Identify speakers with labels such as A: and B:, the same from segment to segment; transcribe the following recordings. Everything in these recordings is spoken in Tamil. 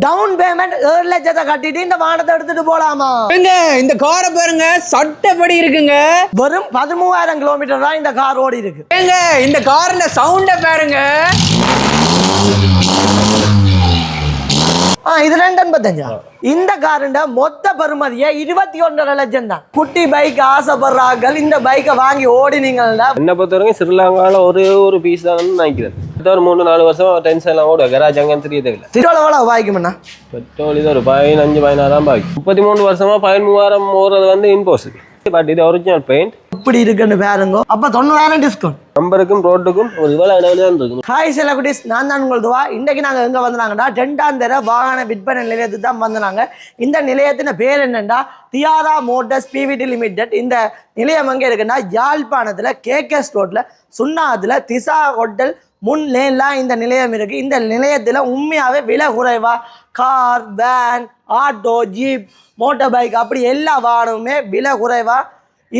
A: டவுன் பேமெண்ட் ஏழு லட்சத்தை கட்டிட்டு இந்த வானத்தை எடுத்துட்டு போலாமா?
B: இந்த காரை பாருங்க சட்டப்படி இருக்குங்க.
A: வெறும் பதிமூவாயிரம் கிலோமீட்டர் தான் இந்த கார் ஓடி இருக்கு
B: இந்த காரோட சவுண்ட பாருங்க.
A: ஆ இது ரெண்டு எண்பத்தஞ்சா? இந்த காருண்ட மொத்த பெறுமதியே இருபத்தி ஒன்றரை லட்சம் தான். குட்டி பைக் ஆசைப்படுறார்கள். இந்த பைக்கை வாங்கி ஓடினீங்கன்னா
C: என்னை பொறுத்த வரைக்கும் ஸ்ரீலங்காவில் ஒரே ஒரு பீஸ் தான் நினைக்கிறேன். ஒரு மூணு நாலு வருஷமா டென்ஷன் எல்லாம் ஓடுவேன் கராஜ் அங்கன்னு தெரிய தேவையில்ல
A: திருவள்ள எவ்வளோ வாய்க்குமண்ணா
C: பெட்ரோல் இது ஒரு பதினஞ்சு பதினாறாம் பாக்கி. முப்பத்தி மூணு வருஷமா பதிமூவாயிரம் ஓடுறது வந்து இம்போசிபிள் பட் இது ஒரிஜினல் பெயிண்ட்
A: இப்படி இருக்குன்னு பாருங்க. அப்ப தொண்ணூறாயிரம் டிஸ்கவுண்ட்
C: நம்பருக்கும் ரோட்டுக்கும் ஒரு இவ்வளோ இடைவெளி தான் இருக்கும்
A: ஹாய் செலகுடிஸ் நான் தான் உங்கள் துவா. இன்றைக்கு நாங்கள் எங்கே வந்தாங்கன்னா ரெண்டாம் தர வாகன விற்பனை நிலையத்துக்கு தான் வந்தாங்க இந்த நிலையத்தின் பேர் என்னென்னா தியாரா மோட்டர்ஸ் பிவிடி லிமிடெட் இந்த நிலையம் எங்கே இருக்குன்னா யாழ்ப்பாணத்தில் கேகேஎஸ் ரோட்டில் சுண்ணாத்தில் திசா ஹோட்டல் முன் லேன்லாம் இந்த நிலையம் இருக்குது இந்த நிலையத்தில் உண்மையாகவே விலை குறைவா? Car van auto jeep motor bike அப்படி எல்லா வாகனமுமே விலை குறைவா?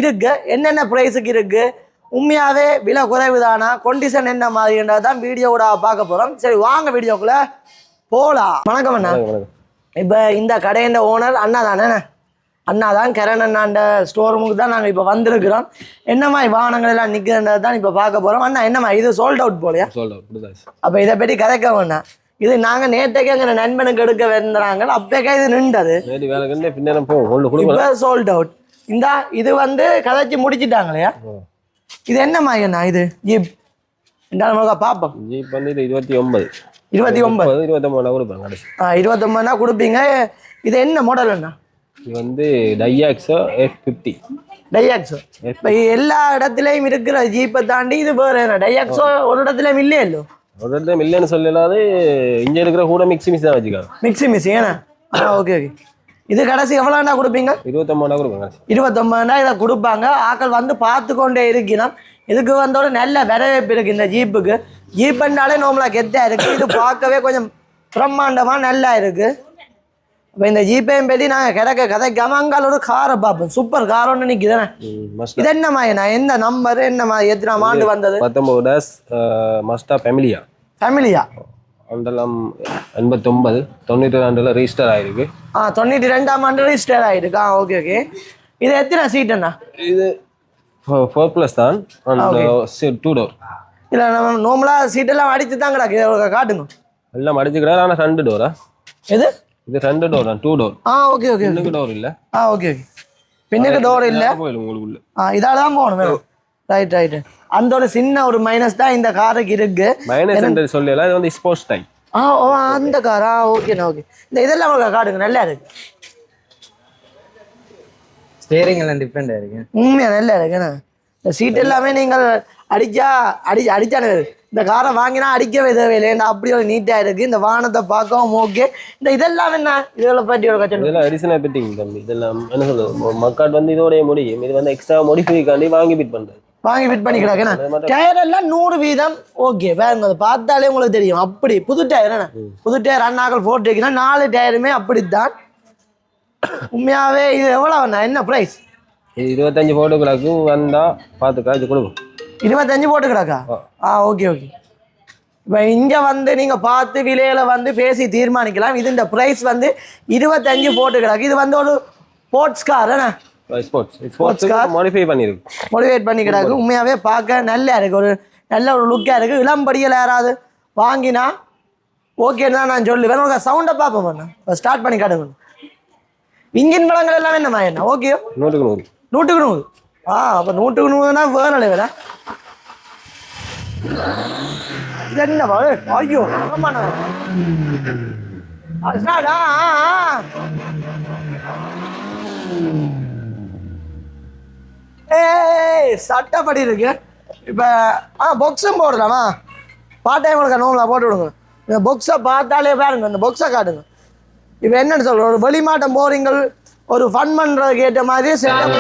A: இருக்கு. என்னென்ன ப்ரைஸுக்கு இருக்கு? உண்மையாவே விலை குறைவு தானா கொண்டிஷன் என்ன மாதிரின்றது தான் வீடியோவோட பார்க்க போறோம். சரி வாங்க வீடியோக்குள்ள போலாம். வணக்கம் அண்ணா. இப்போ இந்த கடையின் ஓனர் அண்ணா தானே? அண்ணா தான் கரண் அண்ணாண்ட ஸ்டோர் ரூமுக்கு தான் நாங்கள் இப்போ வந்திருக்கிறோம். என்ன மாதிரி வாகனங்கள் எல்லாம் நிற்கிறது தான் இப்போ பார்க்க போகிறோம் அண்ணா என்னம்மா இது சோல்ட் அவுட் போலையா? அப்போ இதை பற்றி கதைக்க வேணாம் இது நாங்கள் நேற்றைக்கு எங்கள் நண்பனுக்கு எடுக்க வந்தாங்க அப்போக்கே இது நின்றது. சோல்ட் அவுட் இந்த இது வந்து கதைச்சு முடிச்சிட்டாங்க இல்லையா இது என்ன மாதிரிண்ணா இது? ஜீப். ரெண்டாவது முழுக்க பார்ப்போம்
C: ஜீப் வந்து இது இருபத்தி ஒன்பது.
A: இருபத்தி ஒன்பது.
C: இருபத்தொம்பது கொடுப்பேன் கடைசி.
A: ஆ இருபத்தொம்பதுனா கொடுப்பீங்க. இது என்ன மாடல் அண்ணா?
C: இது வந்து டையாக்ஸோ எஃப் ஃபிஃப்டி
A: டையாக்ஸோ இப்போ எல்லா இடத்துலையும் இருக்கிற ஜீப்பை தாண்டி இது வேறு என்ன? டையாக்ஸோ ஒரு இடத்துலையும் இல்லையே இல்லோ?
C: ஒரு இடத்துல மில்லியன் சொல்லலாது இங்கே இருக்கிற கூட மிக்ஸி மிக்ஸ் தான் வச்சுக்காங்க.
A: மிக்ஸி மிக்ஸி ஏண்ணா ஆ ஓகே ஓகே இது கடைசி எவ்வளோண்ணா கொடுப்பீங்க?
C: இருபத்தொம்பது கொடுப்பேன் கடைசி
A: இருபத்தொம்பதுனா இதை கொடுப்பாங்க. ஆக்கள் வந்து பார்த்து கொண்டே இருக்கணும் இதுக்கு வந்து ஒரு நல்ல வரவேற்பு இருக்குது இந்த ஜீப்புக்கு. ஜீப்புன்றாலே நோம்பலாக கெத்தாக இருக்குது இது பார்க்கவே கொஞ்சம் பிரம்மாண்டமாக நல்லா இருக்குது இப்போ இந்த ஜீப்பையும் பற்றி நாங்கள் கிடக்க அங்கால ஒரு காரை பார்ப்போம். சூப்பர் கார் ஒன்று நிற்குதுண்ணே இது என்ன மாதிரிண்ணா? எந்த நம்பர் என்ன மாதிரி எத்தனை ஆண்டு வந்தது?
C: பத்தொம்பது டேஸ் மஸ்டா ஃபெமிலியா
A: ஃபேமிலியா
C: மண்டலம் எண்பத்தொம்பது தொண்ணூற்றி ரெண்டில் ரெஜிஸ்டர் ஆயிருக்கு.
A: ஆ தொண்ணூற்றி ரெண்டாம் ஆண்டு ரிஜிஸ்டர் ஆகிருக்கு ஆ ஓகே ஓகே இது எத்தனை சீட்டுண்ணா
C: இது ஃபோர் ப்ளஸ் தான். டூ டோர்
A: இல்லை நம்ம நார்மலாக சீட்டெல்லாம் அடித்து தான் கிடக்கு. காட்டுங்க.
C: எல்லாம் அடிச்சுக்கிறார் ஆனால் ரெண்டு டோரா
A: எது?
C: இது ரெண்டு டோர் தான் டூ டோர்
A: ஆ ஓகே ஓகே
C: டோர் இல்லை.
A: ஆ ஓகே ஓகே பின்னுக்கு டோர் இல்லை.
C: போயிடும் உங்களுக்குள்ள
A: ஆ இதால தான் போகணும். ரைட் ரைட்டு அந்த ஒரு சின்ன ஒரு மைனஸ் தான் இந்த காருக்கு இருக்கு.
C: மைனஸ் என்று சொல்லலாம் இது வந்து ஸ்போர்ட்ஸ் டைம்
A: ஆ ஓ அந்த கார் ஓகேண்ணா ஓகே இந்த இதெல்லாம் உங்களுக்கு காட்டுங்க நல்லா இருக்கு.
B: ஸ்டேரிங் எல்லாம் டிஃப்ரெண்டா இருக்கு.
A: உண்மையா நல்லா இருக்குண்ணா இந்த சீட் எல்லாமே நீங்கள் அடிச்சா அடி அடிச்சானு இந்த காரை வாங்கினா அடிக்கவே தேவையில்லை ஏன்னா அப்படி ஒரு நீட்டாக இருக்கு. இந்த வானத்தை பார்க்கவும் ஓகே இந்த இதெல்லாம் என்ன? இதெல்லாம் பற்றி ஒரு கச்சனை
C: இதெல்லாம் அடிஷனல் பிட்டிங் தம்பி இதெல்லாம் என்ன சொல்றது? மக்கள் வந்து இதோடய முடியும். இது வந்து எக்ஸ்ட்ரா மோடிஃபைக்காண்டி வாங்கி பிட் பண்றது.
A: வாங்கி ஃபிட் பண்ணி கிடக்குண்ணா
C: அதே மாதிரி
A: டயர் எல்லாம் நூறு வீதம். ஓகே பாருங்க அதை பார்த்தாலே உங்களுக்கு தெரியும். அப்படி புது டயர் என்ன? புது டயர் அண்ணாக்கள் போட்டுருக்கீங்கன்னா நாலு டயருமே அப்படித்தான். உண்மையாவே இது எவ்வளோண்ணா என்ன ப்ரைஸ்
C: இது இருபத்தஞ்சு போட்டோக்களுக்கு வந்தா பார்த்துக்கா இது கொடுக்கும்
A: இருபத்தஞ்சு போட்டு கிடக்கா? ஆ. ஓகே ஓகே இப்போ இங்கே வந்து நீங்கள் பார்த்து விலையில வந்து பேசி தீர்மானிக்கலாம். இது இந்த ப்ரைஸ் வந்து இருபத்தஞ்சு போட்டு கிடக்கு. இது வந்து ஒரு ஸ்போர்ட்ஸ் கார் என்ன?
C: ஸ்போர்ட்ஸ் ஸ்போர்ட்ஸ் மாடிஃபை பண்ணியிருக்கு
A: மோட்டிவேட் பண்ணி கிடக்கு உண்மையாகவே பார்க்க நல்லா இருக்கு. ஒரு நல்ல ஒரு லுக்காக இருக்குது இளம்படியில் யாராவது வாங்கினா ஓகேன்னு தான் நான் சொல்லுவேன். உங்கள் சவுண்டை பார்ப்போம் பண்ண ஸ்டார்ட் பண்ணி காட்டுங்க. இன்ஜின் பழங்கள் எல்லாமே என்ன என்ன? ஓகே
C: நூற்றுக்கு நூறு.
A: நூற்றுக்கு நூறு. ஆ அப்போ நூற்றுக்கு நூறுனா வேணும் வேணா இது என்ன ஐயோ ஆமாண்ணா. ஏய் சட்டப்படி இருக்கு இப்போ ஆ பொக்ஸும் போடலாமா? பாட்டே உங்களுக்கு நோம்பலா போட்டு விடுங்க. இந்த பொக்ஸை பார்த்தாலே பாருங்க இந்த பொக்ஸை காட்டுங்க. இப்போ என்னன்னு சொல்கிறோம் ஒரு வெளிமாட்டம் போறீங்கள் ஒரு ஃபன் பண்ணுறதுக்கு ஏற்ற மாதிரி செட்டப்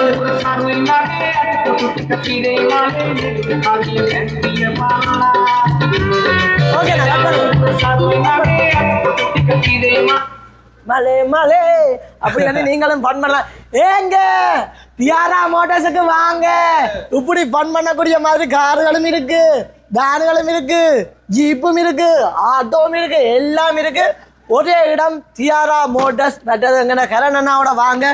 A: ஓகே மலே மலே. அப்படி வந்து நீங்களும் ஃபன் பண்ணலாம். ஏங்க தியாரா மோட்டார்ஸுக்கு வாங்க. இப்படி ஃபன் பண்ணக்கூடிய மாதிரி கார்களும் இருக்கு வேனுகளும் இருக்கு ஜீப்பும் இருக்கு ஆட்டோவும் இருக்கு எல்லாம் இருக்கு. ஒரே இடம் தியாரா மோட்டர்ஸ் மற்றது எங்கன கரணனாவோட வாங்க.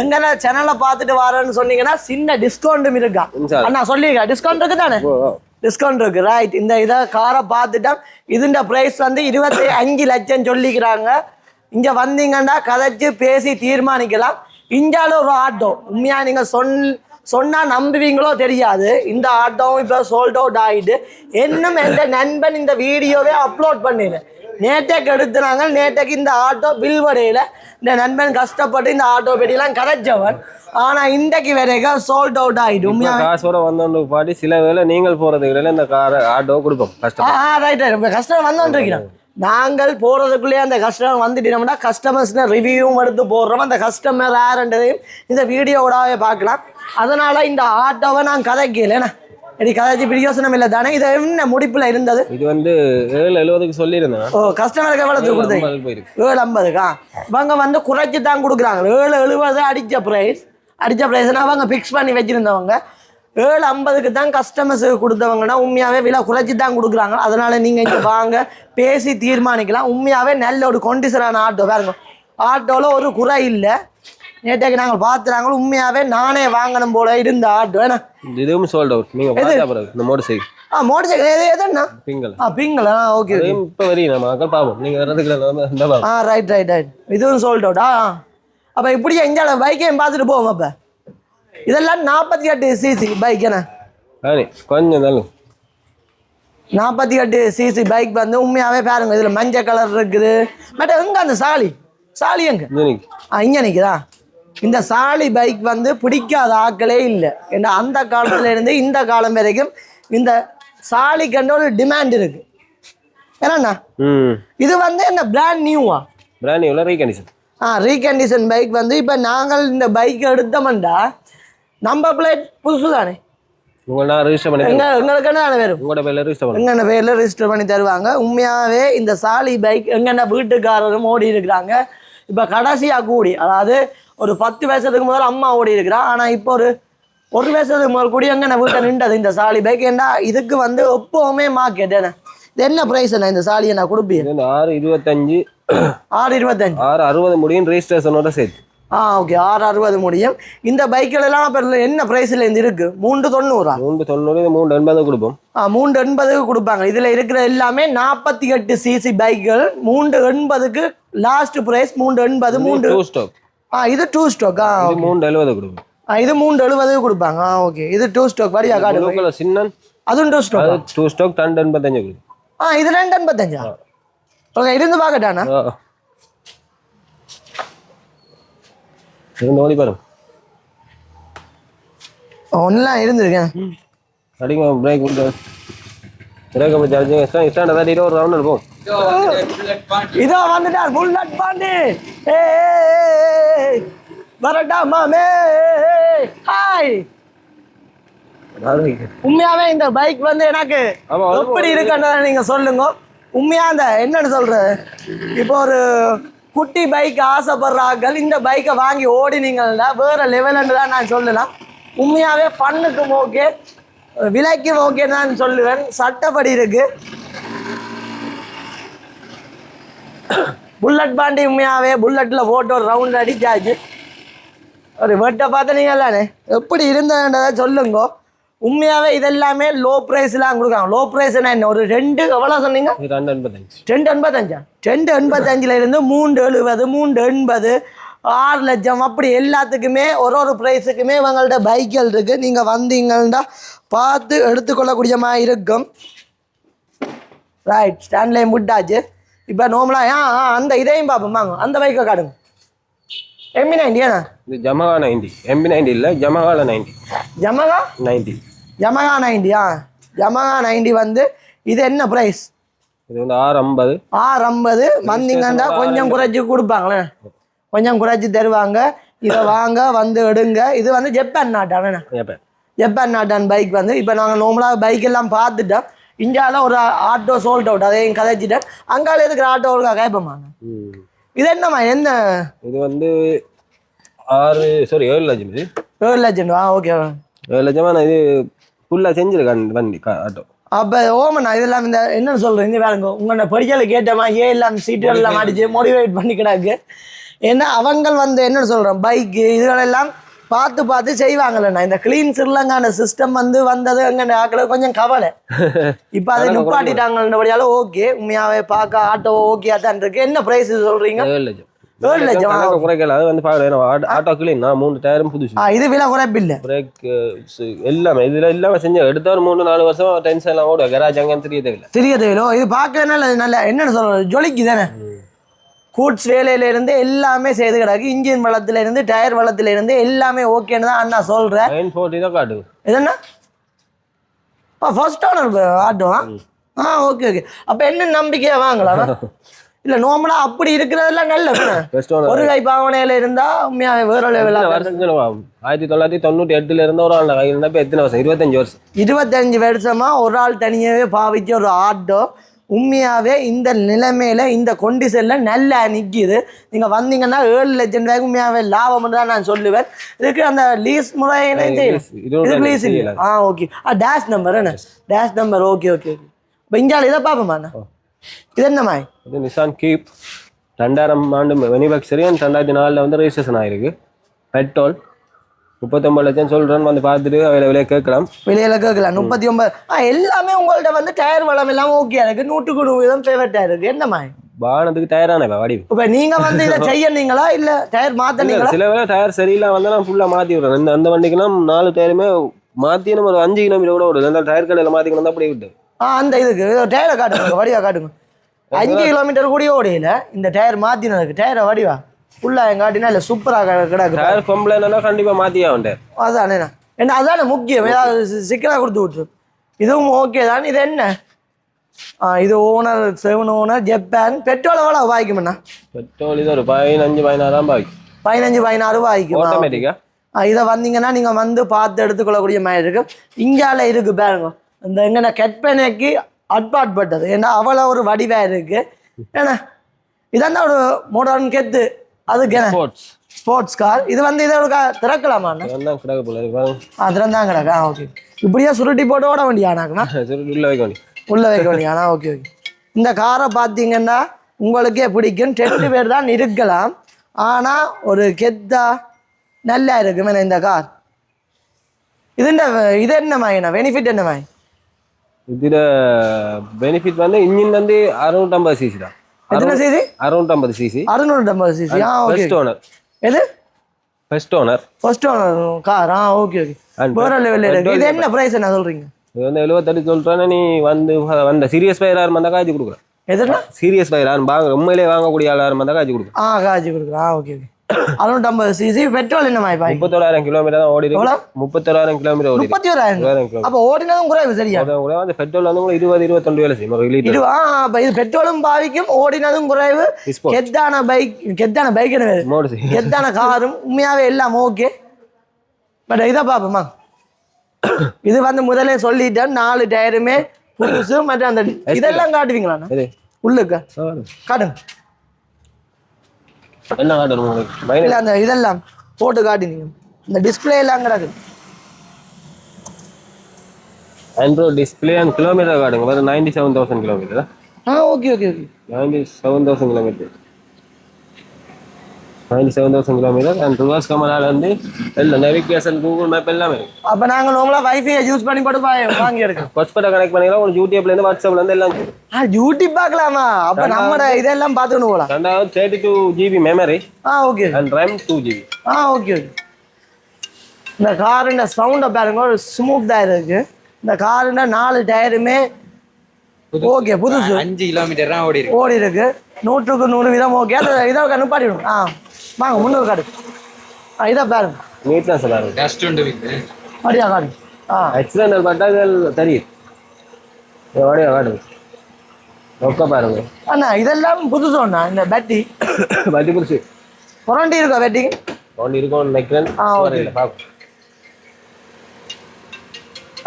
A: எங்கன சேனலை பார்த்துட்டு வரேன்னு சொன்னீங்கன்னா சின்ன டிஸ்கவுண்ட்டும் இருக்கா? அண்ணா சொல்லிருக்கா? டிஸ்கவுண்ட் இருக்கு தானே? டிஸ்கவுண்ட் இருக்கு. ரைட் இந்த இதை காரை பார்த்துட்டோம். இதுன்ற ப்ரைஸ் வந்து இருபத்தி அஞ்சு லட்சம் சொல்லிக்கிறாங்க. இங்க வந்தீங்கன்னா கதைச்சு பேசி தீர்மானிக்கலாம். இந்தியாவில் ஒரு ஆட்டோ உண்மையா நீங்க சொன் சொன்னா நம்புவீங்களோ தெரியாது. இந்த ஆட்டோவும் இப்போ சோல்ட் அவுட் ஆகிட்டு இன்னும் எந்த நண்பன் இந்த வீடியோவே அப்லோட் பண்ணிடு நேற்றைக்கு எடுத்துனாங்க நேற்றைக்கு இந்த ஆட்டோ வில்வடையில் இந்த நண்பன் கஷ்டப்பட்டு இந்த ஆட்டோ பெட்டிலாம் கரைச்சவன். ஆனால் இன்றைக்கு வரைக்கும் சோல்ட் அவுட் உண்மையாக
C: காசோட வந்தோண்டு பாட்டி சில வேளை நீங்கள் இடையில இந்த காரை ஆட்டோ கொடுப்போம்.
A: ஆ
C: கஷ்டம்
A: ரைட் ரைட் இப்போ கஸ்டமர் வந்தோன்றிருக்கிறோம் நாங்கள் போகிறதுக்குள்ளேயே அந்த கஸ்டமர் வந்துட்டோம்னா கஸ்டமர்ஸ்ன ரிவ்யூவும் எடுத்து போடுறோம். அந்த கஸ்டமர் யாருன்றதையும் இந்த வீடியோவோடவே பார்க்கலாம். அதனால இந்த ஆட்டோவை நான் கதைக்கலண்ணா இது கதைச்சு பிரியோசனம் இல்லை தானே? இது என்ன முடிப்பில் இருந்தது?
C: இது வந்து ஏழு எழுபதுக்கு சொல்லியிருந்தேன்.
A: ஓ கஸ்டமருக்கு எவ்வளோ கொடுத்தீங்க? ஏழு ஐம்பதுக்கா? இவங்க வந்து குறைச்சி தான் கொடுக்குறாங்க. ஏழு எழுபது அடித்த ப்ரைஸ் அடித்த ப்ரைஸ்னா அவங்க ஃபிக்ஸ் பண்ணி வச்சுருந்தவங்க. ஏழு ஐம்பதுக்கு தான் கஸ்டமர்ஸுக்கு கொடுத்தவங்கன்னா உண்மையாகவே விலை குறைச்சி தான் கொடுக்குறாங்க. அதனால் நீங்கள் இங்கே வாங்க பேசி தீர்மானிக்கலாம். உண்மையாகவே நல்ல ஒரு கொண்டிசனான ஆட்டோ பாருங்க. ஆட்டோவில் ஒரு குறை இல்லை. நேற்றைக்கு நாங்கள் பார்த்துறாங்க உண்மையாகவே நானே வாங்கணும் போல இருந்த ஆட்டோ ஏன்னா
C: இதுவும் சோல்ட் அவுட் நீங்க பார்த்தா பிறகு இந்த மோட்டர் சைக்கிள்
A: ஆ மோட்டர் சைக்கிள் எது எதுண்ணா
C: பிங்கல்
A: ஆ பிங்களா ஓகே ஓகே
C: இப்ப வரையும் நம்ம மக்கள் பார்ப்போம் நீங்க வர்றதுக்கு
A: ஆ ரைட் ரைட் ரைட் இதுவும் சோல்ட் அவுட்டா அப்போ இப்படியே இந்தியாவில் பைக்கையும் பார்த்துட்டு போவோம் அப்போ. இதெல்லாம் நாற்பத்தி எட்டு சிசி பைக் என்ன?
C: கொஞ்சம்
A: நாற்பத்தி எட்டு சிசி பைக் வந்து உண்மையாகவே பாருங்க இதில் மஞ்சள் கலர் இருக்குது. பட் எங்கே அந்த சாலி? சாலி எங்க? ஆ இங்கே நிற்குதா இந்த சாலி பைக் வந்து பிடிக்காத ஆட்களே இல்லை. ஏன்னா அந்த காலத்துல இருந்து இந்த காலம் வரைக்கும் இந்த சாலிக்கண்ட ஒரு டிமாண்ட் இருக்கு.
C: ம்.
A: இது வந்து என்ன பிராண்ட் நியூவா
C: பிராண்ட் நியூல ரீகண்டிஷன்
A: ஆ ரீகண்டிஷன் பைக் வந்து இப்போ நாங்கள் இந்த பைக் எடுத்தோம்டா நம்பர் பிளேட் புதுசு தானே
C: உங்களை நான் ரெஜிஸ்டர் பண்ணி
A: எங்க எங்களுக்கு தானே வரும்
C: உங்களோட பேர்ல ரெஜிஸ்டர் பண்ணி
A: எங்கென்ன பேரில் ரெஜிஸ்டர் பண்ணி தருவாங்க. உண்மையாகவே இந்த சாலி பைக் எங்கென்ன வீட்டுக்காரரும் ஓடி இருக்கிறாங்க. இப்போ கடைசியாக கூடி அதாவது ஒரு பத்து வருஷத்துக்கு முதல்ல அம்மா ஓடி இருக்கிறான் ஆனால் இப்போ ஒரு ஒரு வருஷத்துக்கு முதல் கூடி எங்கென்ன வீட்டை நின்றது இந்த சாலி பைக் ஏன்னா இதுக்கு வந்து எப்போவுமே மார்க்கெட் என்ன இது என்ன ப்ரைஸ் என்ன இந்த சாலியை நான் கொடுப்பேன்
C: ஆறு இருபத்தஞ்சு.
A: ஆறு இருபத்தஞ்சு.
C: ஆறு அறுபது முடியும் ரெஜிஸ்ட்ரேஷனோட சேர்த்து.
A: ஆ ஓகே ஆறு அறுபது முடியும். இந்த பைக்கில் எல்லாம் இப்போ என்ன ப்ரைஸில் இருந்து இருக்கு? மூன்று தொண்ணூறா?
C: மூன்று தொண்ணூறு மூணு எண்பது கொடுப்போம்.
A: ஆ மூன்று எண்பதுக்கு கொடுப்பாங்க. இதில் இருக்கிற எல்லாமே நாற்பத்தி எட்டு சிசி பைக்குகள் மூன்று எண்பதுக்கு லாஸ்ட் ப்ரைஸ் மூன்று எண்பது மூன்று
C: டூ ஸ்டாக்
A: ஆ இது டூ ஸ்டாக் ஆ
C: மூணு எழுபது கொடுப்போம்.
A: ஆ, இது மூன்று எழுபதுக்கு கொடுப்பாங்க. ஆ ஓகே இது டூ ஸ்டாக் வரியா காடு
C: ப்ளூ கலர் சின்னன்.
A: அதுவும் டூ ஸ்டாக்
C: டூ ஸ்டாக் ரெண்டு எண்பத்தஞ்சு
A: ஆ இது ரெண்டு எண்பத்தஞ்சா? ஓகே இருந்து பார்க்கட்டாண்ணா
C: இருந்து ஓடி பாருங்க
A: ஒன்றுலாம் இருந்திருக்கேன்.
C: அடிங்க பிரேக் பிரேக் அப்படி சார்ஜிங் ஸ்டாண்ட் அதான் இருபது ரவுண்ட் இருக்கும்
A: இதோ வந்துட்டார் புல்லட் பாண்டி. ஏ வரட்டா மாமே. ஹாய் உண்மையாவே இந்த பைக் வந்து எனக்கு எப்படி இருக்குன்றத நீங்க சொல்லுங்க. உண்மையா அந்த என்னன்னு சொல்றது இப்போ ஒரு குட்டி பைக் ஆசைப்படுறார்கள். இந்த பைக்கை வாங்கி ஓடினீங்கன்னா வேறு லெவலுன்னு தான் நான் சொல்லலாம். உண்மையாகவே ஃபன்னுக்கும் ஓகே விலைக்கும் ஓகே தான் சொல்லுவேன். சட்டப்படி இருக்குது புல்லட் பாண்டி உண்மையாகவே புல்லட்டில் போட்டு ஒரு ரவுண்ட் அடிச்சாச்சு. ஒரு வெட்டை பார்த்தனீங்களானே எப்படி இருந்ததுன்றதை சொல்லுங்கோ. உண்மையாவே இதெல்லாமே லோ ப்ரைஸ்லாம் கொடுக்குறாங்க. லோ ப்ரைஸ்னா என்ன? ஒரு ரெண்டு எவ்வளோ சொன்னீங்க?
C: ரெண்டு எண்பத்தஞ்சு
A: ரெண்டு எண்பத்தஞ்சா ரெண்டு எண்பத்தஞ்சில் இருந்து மூன்று எழுபது மூன்று எண்பது ஆறு லட்சம். அப்படி எல்லாத்துக்குமே ஒரு ஒரு ப்ரைஸுக்குமே இவங்கள்ட்ட பைக்குகள் இருக்குது நீங்கள் வந்தீங்கன்னா பார்த்து எடுத்துக்கொள்ளக்கூடிய மாதிரி இருக்கும். ரைட் ஸ்டாண்ட்லேயும் விட்டாச்சு இப்போ நோமலாக ஆ அந்த இதையும் பார்ப்போம். வாங்க அந்த பைக்கை காடுங்க எம்மி நைன்டி ஏண்ணா?
C: இது ஜமகா நைன்டி எம்பி நைன்டி இல்லை ஜமகால நைன்டி
A: ஜமகா
C: நைன்டி
A: ஜமகா நைன்டியா ஜமகா நைன்டி வந்து இது என்ன ப்ரைஸ்
C: இது வந்து ஆறு ஐம்பது.
A: ஆறு ஐம்பது. வந்தீங்கன்னா கொஞ்சம் குறைச்சி கொடுப்பாங்களே? கொஞ்சம் குறைச்சி தருவாங்க. இதை வாங்க வந்து எடுங்க. இது வந்து ஜப்பான் நாட்டான ஜப்பான் நாட்டான் பைக் வந்து இப்போ நாங்கள் நார்மலாக பைக் எல்லாம் பார்த்துட்டோம். இந்தியாவில் ஒரு ஆட்டோ சோல்ட் அவுட் அதையும் கதைச்சிட்டேன் அங்கால இருக்கிற ஆட்டோவுக்காக கேட்போமாங்க இது என்னம்மா என்ன?
C: இது வந்து ஆறு சாரி ஏழு லட்சம்
A: ஏழு லட்சம் ஆ ஓகே.
C: ஏழு லட்சமா இது ஃபுல்லாக செஞ்சிருக்கேன் வண்டி ஆட்டோ.
A: அப்போ ஓமண்ணா இதெல்லாம் இந்த என்ன சொல்கிறேன் இங்கே வேறுங்க உங்களோட படிக்கலுக்கு ஏற்றமா ஏன் எல்லாம் சீட்டுகள் எல்லாம் அடிச்சு மோட்டிவேட் பண்ணி கிடாக்கு ஏன்னா அவங்க வந்து என்ன சொல்கிறோம் பைக்கு இதுகளெல்லாம் பார்த்து பார்த்து செய்வாங்கல்லண்ணா. இந்த கிளீன் சிறிலங்கான சிஸ்டம் வந்து வந்தது எங்க ஆக்களை கொஞ்சம் கவலை. இப்போ அதை நிப்பாட்டிட்டாங்கன்றபடியால ஓகே உண்மையாவே பார்க்க ஆட்டோ ஓகே தான் இருக்கு. என்ன ப்ரைஸ் சொல்றீங்க?
C: ஏழு லட்சம்.
A: ஏழு லட்சம்
C: கணக்கு குறைக்கல. அது வந்து ஆட்டோ கிளீன் நான் மூணு டயரும் புதுசு.
A: இது விலை
C: பிரேக் எல்லாமே இதுல எல்லாமே செஞ்ச எடுத்த ஒரு மூணு நாலு வருஷமா டென்ஷன் எல்லாம் ஓடுவேன் கராஜ் அங்கன்னு தெரிய தேவையில்ல
A: தெரிய இது பார்க்க நல்ல நல்ல என்னன்னு சொல்றது ஜொலிக்கு தானே. கூட்ஸ் வேலையில இருந்து எல்லாமே செய்து கிடக்கு. இன்ஜின் வளத்துல இருந்து டயர் வளத்துல இருந்து எல்லாமே ஓகேன்னு தான் அண்ணா சொல்றேன்
C: நைன் ஃபோர்ட்டி தான்
A: ஃபர்ஸ்ட் ஓனர் ஆட்டோ ஆ ஓகே ஓகே. அப்போ என்ன நம்பிக்கையா வாங்கலாம்? இல்ல நோம்பலா அப்படி இருக்கிறதெல்லாம் நல்ல ஒரு கை பாவனையில இருந்தா உண்மையாவே வேற
C: வருஷம் ஆயிரத்தி தொள்ளாயிரத்தி தொண்ணூற்றி எட்டுல இருந்த ஒரு ஆள் கையில் இருந்தா எத்தனை வருஷம்? இருபத்தஞ்சு வருஷம்.
A: இருபத்தஞ்சு வருஷமா ஒரு ஆள் தனியாவே பாவிச்ச ஒரு ஆட்டோ. உண்மையாவே இந்த நிலைமையில இந்த கொண்டிஷன்ல நல்லா நிக்குது. நீங்க வந்தீங்கன்னா ஏழு லட்சம் ரூபாய்க்கு உண்மையாவே லாபம் தான் நான் சொல்லுவேன். இதுக்கு அந்த லீஸ் இதுக்கு லீஸ். இல்லை ஆ ஓகே ஆ டேஷ் நம்பர் என்ன? டேஷ் நம்பர் ஓகே ஓகே இப்போ இங்கால இதை பார்ப்போமா அண்ணா இது என்னம்மா
C: இது நிசான் கீப் ரெண்டாயிரம் ஆண்டு மேனுஃபேக்சரிங் ரெண்டாயிரத்தி நாலில் வந்து ரெஜிஸ்ட்ரேஷன் ஆயிருக்கு. பெட்ரோல் முப்பத்தொம்பது லட்சம் சொல்கிறேன்னு வந்து பார்த்துட்டு அவையில் விலையை கேட்கலாம்.
A: வெளியில கேட்கலாம். முப்பத்தி ஒன்பது ஆ எல்லாமே உங்கள்ட்ட வந்து டயர் வளம் எல்லாம் ஓகே இருக்கு. நூற்றுக்கு நூறு வீதம் ஃபேவரட்டாக இருக்கு. என்னம்மா
C: வாகனத்துக்கு டயரான இப்போ வடிவு
A: இப்போ நீங்க வந்து இதை செய்யறீங்களா இல்ல டயர் மாத்தனீங்களா
C: சில வேளை டயர் சரியில்லாம வந்தால் நான் ஃபுல்லாக மாற்றி விடுறேன். இந்த அந்த வண்டிக்குனா நாலு டயருமே மாற்றி நம்ம ஒரு அஞ்சு கிலோமீட்டர் கூட விடுது அந்த டயர் கடையில் மாற்றிக்கணும் தான் அப்படியே விட்டு
A: ஆ அந்த இதுக்கு டயரை காட்டுங்க வடிவா காட்டுங்க. அஞ்சு கிலோமீட்டர் கூடிய ஓடையில இந்த டயர் மாத்தினதுக்கு டயரை வடிவா? ஃபுல்லா எங்க காட்டினா இல்ல சூப்பரா கிடக்கு.
C: டயர் கம்ப்ளைண்ட்னா கண்டிப்பாக அவன் டயர்
A: அதானே என்ன? அதானே முக்கியம். ஏதாவது சிக்கலா கொடுத்து விட்டுரு. இதுவும் ஓகே தான். இது என்ன? ஆ இது owner seven owner Japan petrol எவ்வளோ வாய்க்குமண்ணா
C: பெட்ரோல் இது ஒரு பதினஞ்சு பதினாறாம் பாய்க்கு
A: பதினஞ்சு பதினாறு வாய்க்குமா
C: ஆட்டோமேட்டிக்கா
A: இதை வந்தீங்கன்னா நீங்கள் வந்து பார்த்து எடுத்துக்கொள்ளக்கூடிய மாதிரி இருக்கு. இங்கால இருக்கு பாருங்க. இந்த எங்கன்னா கெட்பனைக்கு அட்பாட்பட்டது. ஏன்னா அவ்வளோ ஒரு வடிவாக இருக்கு. ஏன்னா இதான் ஒரு மாடர்ன் கெத்து. அதுக்கு என்ன?
C: ஸ்போர்ட்ஸ்
A: ஸ்போர்ட்ஸ் கார் இது வந்து இதை ஒரு கா- திறக்கலாமா. ஆ திறந்தான் கிடக்கா? ஓகே இப்படியே சுருட்டி போட்டு ஓட வேண்டியானாக்குண்ணா
C: சரி உள்ள வைக்க வேண்டிய.
A: உள்ள வைக்க வேண்டியானா ஓகே ஓகே இந்த காரை பார்த்தீங்கன்னா உங்களுக்கே பிடிக்கும். ரெண்டு பேர் தான் இருக்கலாம். ஆனால் ஒரு கெத்தா நல்லா இருக்கும் என்ன இந்த கார் இதுண்ட இது என்ன மாயினா பெனிஃபிட் என்ன மாய்
C: இதுல பெனிஃபிட் வந்து இன்ஜின் வந்து அறுநூற்றம்பது சிசி தான்.
A: எத்தனை சிசி
C: அறுநூற்றம்பது சிசி
A: அறுநூறு ஐம்பது சிசி ஆ ஓகே
C: ஃபர்ஸ்ட் ஓனர்
A: எது?
C: First owner
A: first owner car ஆ ஓகே ஓகே வேற லெவலில் இருக்கு. இது என்ன ப்ரைஸ் என்ன சொல்றீங்க?
C: இது வந்து எழுபத்தெட்டு சொல்றேன்னா நீ வந்து வந்த சீரியஸ் பயிர் யாரும் வந்தா காய்ச்சி கொடுக்குறேன்
A: எதுனா
C: சீரியஸ் பயிர் யாரும் வாங்க உண்மையிலே வாங்கக்கூடிய ஆள் யாரும் வந்தா காய்ச்சி கொடுக்குறேன்
A: ஆ காஜி கொடுக்குறேன் ஆ ஓகே ஓகே அறுநூற்றி ஐம்பது சிசி பெட்ரோல் என்ன பாய்
C: முப்பத்தோராயிரம் கிலோமீட்டர் தான் ஓடி? இருக்கு முப்பத்தோராயிரம் கிலோமீட்டர் ஓடி
A: முப்பத்தி ஓராயிரம் அப்போ ஓடினதும் குறைவு சரியா?
C: கூட பெட்ரோல் வந்து உங்களுக்கு இருபது இருபத்தொண்டு வேலை செய்யும். ஒரு
A: இது
C: லிட்டர்
A: ஆ அப்ப இது பெட்ரோலும் பாவிக்கும் ஓடினதும் குறைவு. கெத்தான பைக் கெத்தான பைக் என்ன கெத்தான காரும் உண்மையாவே எல்லாம் ஓகே பட் இதை பார்ப்போமா? இது வந்து முதலே சொல்லிட்டேன். நாலு டயருமே புதுசு மற்றும் அந்த இதெல்லாம் காட்டுவீங்களா? உள்ளுக்க? காட்டுங்க.
C: என்ன காட்டணும் உங்களுக்கு
A: இல்ல அந்த இதெல்லாம் போட்டு காட்டுனீங்க இந்த டிஸ்பிளே எல்லாம் கிடக்கு
C: ஆண்ட்ராய்ட் டிஸ்பிளே அண்ட் கிலோமீட்டர் காட்டுங்க. வேறு ninety seven thousand kilometre
A: ah okay okay okay
C: ninety seven thousand kilometre ninety seven thousand kilometre and reverse கேமரால வந்து எல்லாம் நேவிகேஷன் கூகுள் மேப் எல்லாமே. இருக்கு
A: அப்ப நாங்க நார்மலா வைஃபை யூஸ் பண்ணி போட்டு வாங்கி எடுக்கோம்
C: கொஸ்பட்டை கனெக்ட் பண்ணிக்கலாம். உங்களுக்கு யூடியூப்ல இருந்து வாட்ஸ்அப்ல இருந்து எல்லாம்.
A: ஆ யூடியூப் பார்க்கலாமா? அப்ப நம்ம இதெல்லாம் பார்த்துக்கணும் போலாம்
C: ரெண்டாவது thirty two GB memory
A: ah okay
C: and RAM two GB
A: ah okay okay இந்த காருண்ட சவுண்டை பாருங்க. ஒரு ஸ்மூத்தாக இருக்கு. இந்த காருண்ட நாலு டயருமே ஓகே புதுசு.
B: அஞ்சு கிலோமீட்டர் தான் ஓடி இருக்கு.
A: ஓடி இருக்கு. நூற்றுக்கு நூறு விதம் ஓகே அதை இதை நிப்பாட்டிடும் ஆ. வாங்க முன்னூறு காடு ஆ இதை பாருங்க
C: நீட்னஸ் இருக்கு
B: டஸ்ட் உண்டு வீட்டு
A: அப்படியா காடு ஆ.
C: ஆக்சிடென்டல் பட்டா இது தெரியும் வாடியா காட்டுங்க ரொக்க பாருங்க.
A: அண்ணா இதெல்லாம் புதுசு ஒண்ணா இந்த பேட்டி?
C: பட்டி புரிச்சு
A: புரண்டி இருக்கா பேட்டிக்கு
C: ஒன்று இருக்கும்னு நினைக்கிறேன்
A: ஆ,
C: பார்ப்போம்.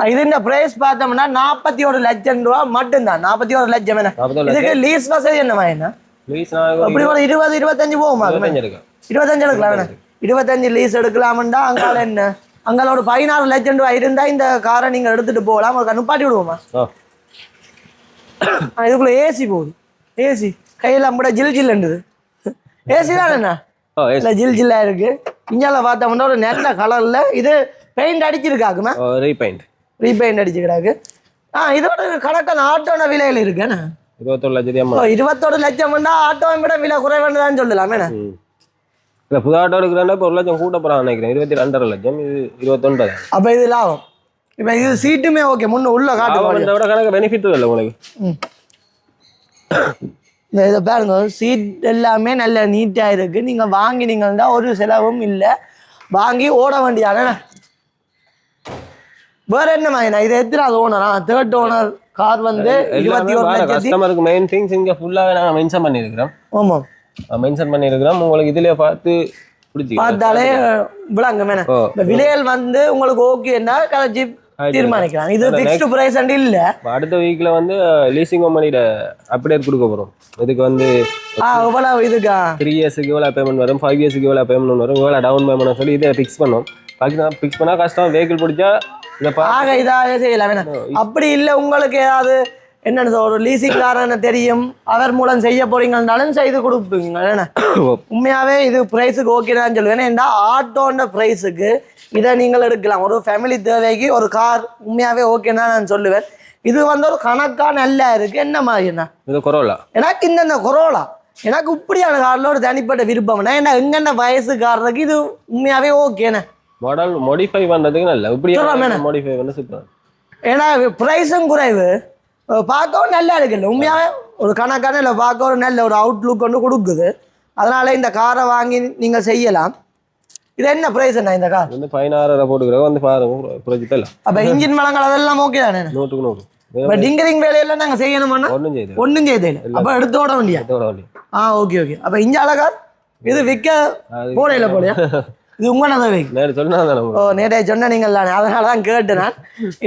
A: இது இந்த பிரைஸ் பார்த்தோம்னா நாற்பத்தி ஒரு லட்சம் ரூபா மட்டும்தான் நாற்பத்தி ஒரு லட்சம் என்ன? இதுக்கு லீஸ் வசதி என்ன?
C: நான்
A: அப்படி ஒரு இருபது இருபத்தஞ்சு போகுமா?
C: இருக்கேன்
A: இருபத்தஞ்சு எடுக்கலாம் இருபத்தஞ்சு. லீஸ் எடுக்கலாம்டா அங்கால என்ன? அங்கால ஒரு பதினாறு லட்சம் ரூபாய் இருந்தா இந்த காரை நீங்க எடுத்துட்டு போகலாம். ஒரு நிப்பாட்டி விடுவோமா? இதுக்குள்ள ஏசி போகுது. ஏசி கையில் அம்பட ஜில் ஜில்லுண்டுது ஏசி தான் என்ன? இல்லை ஜில் ஜில்லா இருக்கு. இஞ்சால பார்த்தோம்னா ஒரு நல்ல கலர்ல இது பெயிண்ட் அடிச்சிருக்காக்குமா?
C: ரீபெயிண்ட்
A: ரீபெயிண்ட் அடிச்சிருக்காக்கு. ஆ இதோட கணக்கான ஆட்டோட விலையில் இருக்குண்ணே
C: இருபத்தொரு ஐம்பது.
A: இருபத்தோரு லட்சம்னா ஆட்டோவை விட விலை குறைவானு தான் சொல்லலாமே
C: ம். இல்லை புது ஆட்டோ எடுக்கிறாண்டா இப்போ ஒரு லட்சம் கூட்ட போகிறான் நினைக்கிறேன். இருபத்தி ரெண்டரை லட்சம் இது இருபத்தொன்பது.
A: அப்போ இது லாபம். இப்போ இது சீட்டுமே ஓகே முன்ன உள்ள காட்டு
C: விட கணக்கு பெனிஃபிட் இல்லை உங்களுக்கு.
A: இந்த இதை பாருங்க சீட் எல்லாமே நல்ல நீட்டாக இருக்கு. நீங்கள் வாங்கினீங்கன்னா ஒரு செலவும் இல்லை. வாங்கி ஓட வேண்டியதானே? வேற என்ன மாதிரி இது எத்தனாவது ஓனரா தேர்ட் ஓனர் கார் வந்து இருபத்தி ஒரு
C: கஸ்டமருக்கு மெயின் திங்ஸ் இங்கே ஃபுல்லாகவே நாங்கள் மென்ஷன் பண்ணியிருக்கிறோம்.
A: ஆமாம்.
C: மென்ஷன் பண்ணியிருக்கிறோம் உங்களுக்கு இதுலேயே பார்த்து
A: பார்த்தாலே விளங்க
C: ஓ.
A: இந்த விலைகள் வந்து உங்களுக்கு ஓகேன்னா கதைச்சி தீர்மானிக்கலாம். இது ஃபிக்ஸ்டு ப்ரைஸ் அண்ட் இல்லை.
C: அடுத்த வீக்கில் வந்து லீசிங் கம்பெனியோட அப்டேட் கொடுக்க போகிறோம் இதுக்கு வந்து
A: இவ்வளவு இதுக்கா?
C: த்ரீ இயர்ஸுக்கு இவ்வளோ பேமெண்ட் வரும் ஃபைவ் இயர்ஸுக்கு இவ்வளோ பேமெண்ட் வரும் இவ்வளோ டவுன் பேமெண்ட் சொல்லி இதை ஃபிக்ஸ் பண்ணோம். பாக்கி ஃபிக்ஸ் பண்ணால் கஷ்டம். வெஹிக்கிள் பிடிச்சா இதை
A: ஆக இதாக செய்யலாம் வேணாம் அப்படி இல்லை உங்களுக்கு ஏதாவது என்னன்னு ஒரு லீசிங்காரன்னு தெரியும். அவர் மூலம் செய்ய போறீங்கன்னாலும் செய்து கொடுப்பீங்க என்ன? உண்மையாவே இது ப்ரைஸுக்கு ஓகே தான் சொல்லுவேன். ஏன்னா ஆட்டோன்ற ப்ரைஸுக்கு இதை நீங்கள் எடுக்கலாம். ஒரு ஃபேமிலி தேவைக்கு ஒரு கார் உண்மையாவே ஓகே தான் நான் சொல்லுவேன். இது வந்து ஒரு கணக்கா நல்லா இருக்கு. என்ன மாதிரிண்ணா
C: இது குறவலா
A: எனக்கு இந்தந்த கொரோலா எனக்கு இப்படியான காரில் ஒரு தனிப்பட்ட விருப்பம்னா ஏன்னா எங்கென்ன வயசுக்காரருக்கு இது உண்மையாவே ஓகேண்ணே
C: மாடல் மாடிஃபை பண்ணுறதுக்கு நல்ல. இப்படி. மாடிஃபை பண்ண சூப்பர்
A: ஏன்னா ப்ரைஸும் குறைவு. பார்க்கவும் நல்லா இருக்குல்ல உண்மையாகவே ஒரு கணக்கான இல்லை பார்க்க ஒரு நல்ல ஒரு அவுட்லுக் ஒன்று கொடுக்குது. அதனால இந்த காரை வாங்கி நீங்கள் செய்யலாம். இது என்ன ப்ரைஸ் என்ன இந்த கார்?
C: வந்து பதினாறு போட்டுக்கிறோம் வந்து பாருங்க ப்ரொஜெக்ட் எல்லாம்
A: அப்போ இன்ஜின் வளங்கள் அதெல்லாம் ஓகே தானே?
C: நூற்றுக்கு நூறு.
A: இப்போ டிங்கரிங் வேலையெல்லாம் நாங்கள் செய்யணும்னா
C: ஒன்றும் செய்யுது
A: ஒன்றும் இல்லை அப்போ எடுத்து ஓட வேண்டியா? ஆ ஓகே ஓகே அப்போ இங்கே அழகார் இது விற்க போடையில் போலையா? இது உங்களோட வைக்கு.
C: நேரம் சொன்னா தானே
A: ஓ நேற்றைய சொன்ன நீங்கள் தானே அதனால தான் கேட்டேன் நான்.